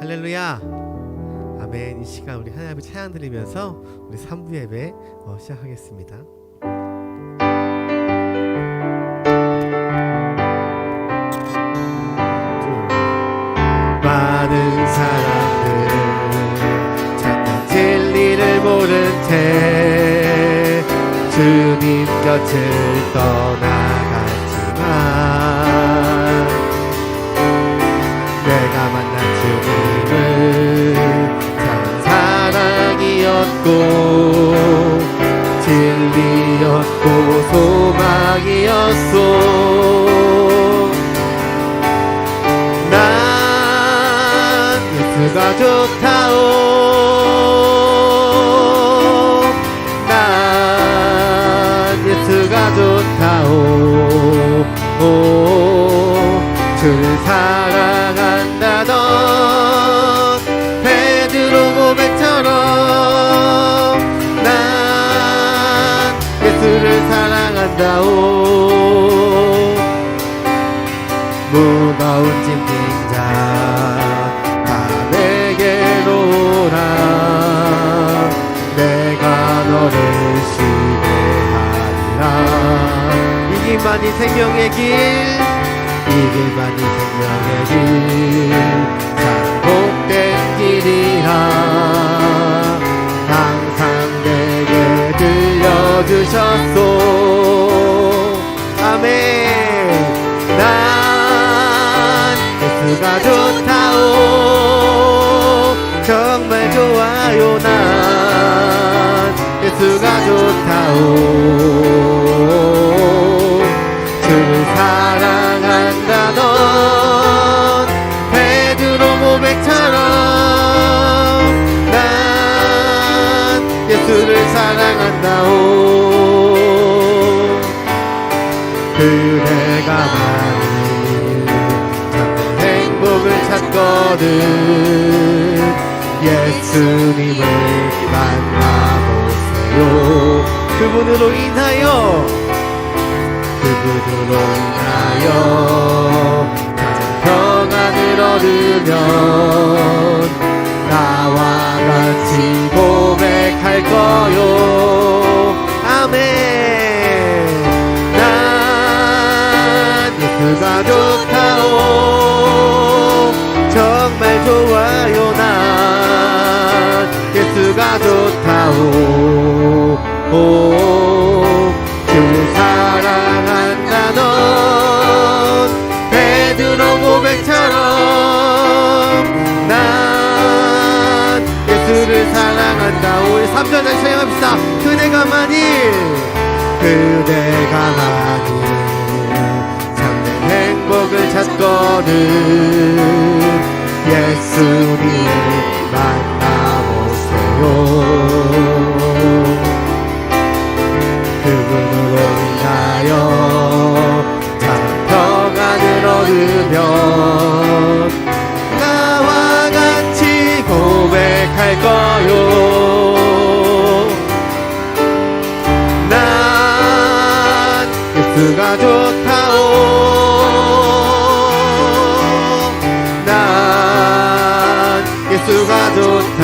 할렐루야. 아멘. 이 시간 우리 하나님 앞에 찬양 드리면서 우리 3부 예배 어, 시작하겠습니다. 많은 사람들 잠깐 진리를 모른 채 주님 곁을 떠나갔지만 사랑이었고 진리였고 소망이었소. 난 예수가 좋다오 무거운 짐 진 자 다 내게로 오라 내가 너를 쉬게 하리라. 이 길만이 생명의 길 이 길만이 생명의 길 주를 사랑한다던 베드로 고백처럼 난 예수를 사랑한다오. 그대가 많은 참된 행복을 찾거든 예수님을 그분으로 인하여. 그분으로 인하여. 가장 평안을 얻으면 나와 같이 고백할 거요. 아멘 오, 주를 사랑한다던 베드로 고백처럼 난 예수를 사랑한다. 우리 3절 다시 찬양합시다. 그대가 만일 그대가 만일 참된 행복을 찾거든 예수님을 만나보세요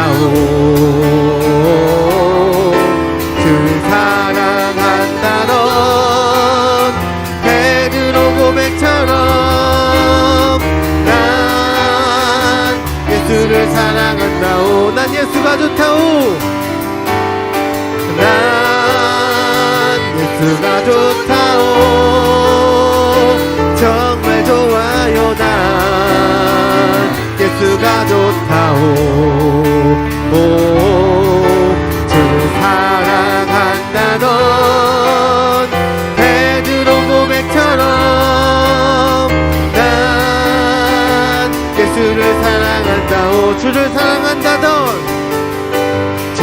좋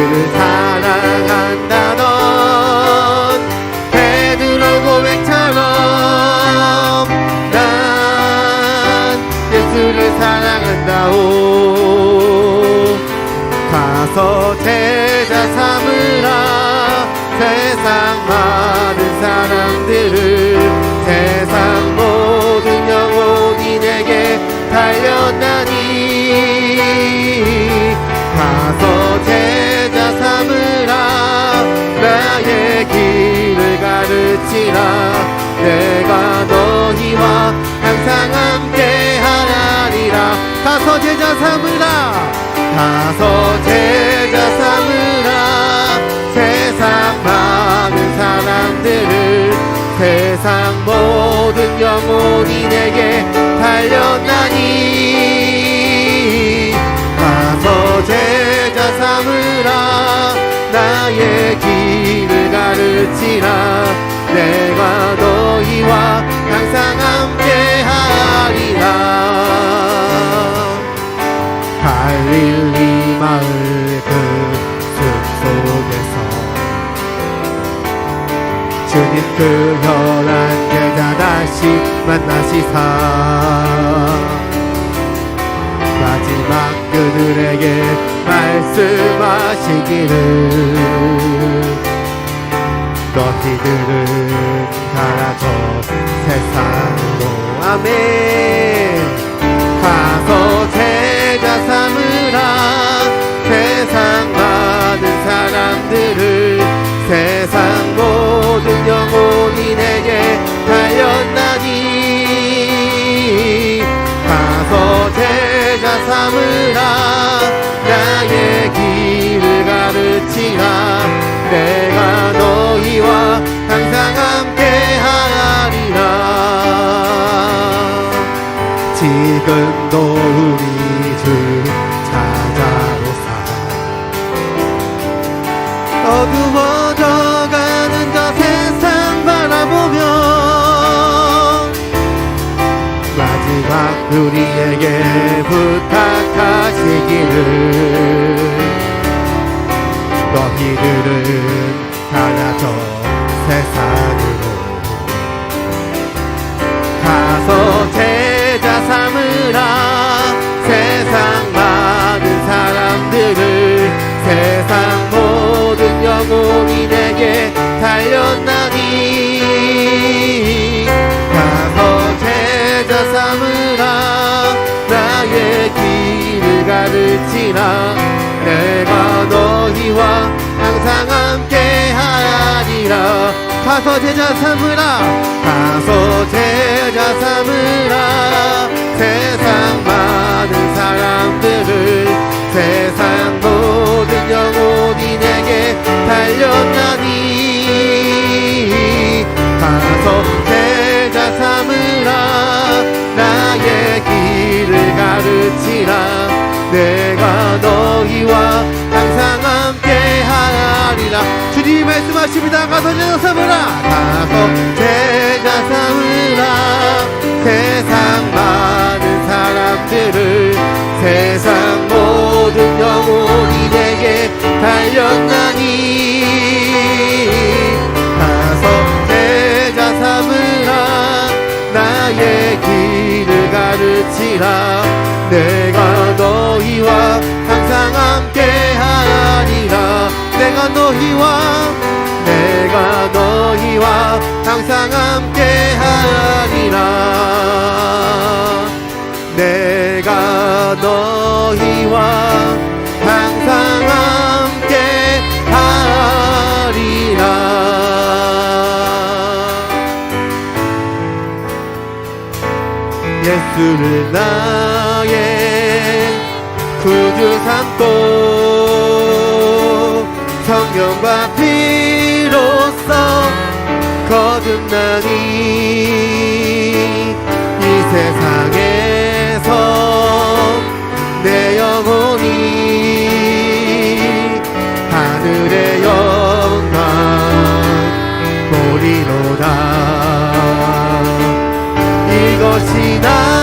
주를 가르치라. 내가 너희와 항상 함께 하리라. 가서 제자 삼으라. 가서 제자 삼으라. 세상 많은 사람들을 세상 모든 영혼이 내게 달렸나니. 가서 제자 삼으라. 나의 길을 가르치라 주님 그 혈한 제자 다시 만나시사. 마지막 그들에게 말씀하시기를. 너희들은 저 세상으로. 아멘 삼으라. 나의 길을 가르치라. 내가 너희와 항상 함께 하리라. 지금도 너희들은 가라 저 세상으로. 가서 제자 삼으라. 세상 많은 사람들을 세상 모든 영혼이 내게 달렸나니. 가서 제자 삼으라. 나의 길을 가르치라 너희와 항상 함께 하리라. 가서 제자 삼으라. 가서 제자 삼으라. 세상 많은 사람들을 세상 모든 영혼이 내게 달렸나니. 가서 제자 삼으라. 나의 길을 가르치라. 내가 너희와 말씀하십니다. 가서 제자 삼으라. 가서 제자 삼으라 세상 많은 사람들을 세상 모든 영혼이 내게 달렸나니. 가서 제자 삼으라 나의 길을 가르치라. 내가 너희와 항상 함께 하리라. 내가 너희와 내가 너희와 항상 함께 하리라. 내가 너희와 항상 함께 하리라. 예수를 나의 구주 삼고 성령과 피로써 거듭나니 이 세상에서 내 영혼이 하늘의 영광 보리로다. 이것이 나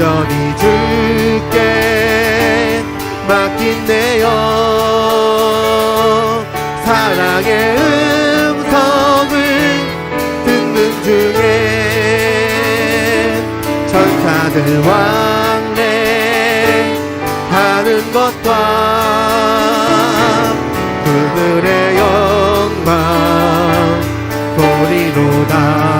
온전히 주께 맡긴내요 사랑의 음성을 듣는 중에 천사들 왕래 하는 것과 그들의 영광 보리로다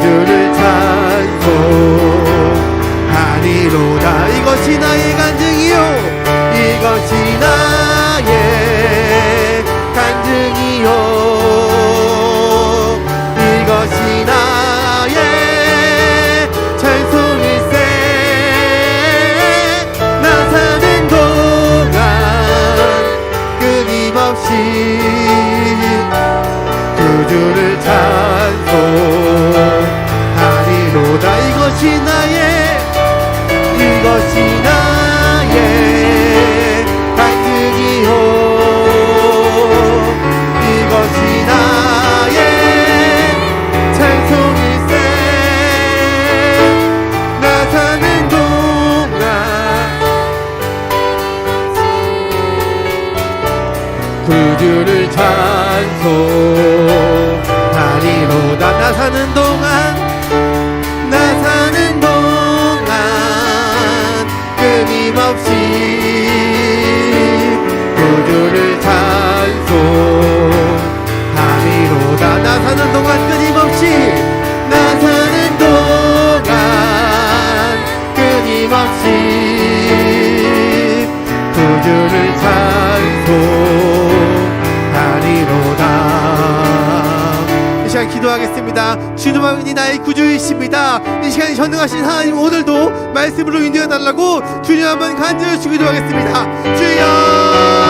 주를 찬송하리로다. 이것이 나의 이것이 나의 이것이 나의 간증이요. 이것이 나의 찬송일세 나 사는 동안 구주를 찬송하리로다 나 사는 동안 기도하겠습니다 주님만이 나의 구주이십니다. 이 시간 전능하신 하나님 오늘도 말씀으로 인도해 달라고 주님 한번 간절히 기도 하겠습니다. 주여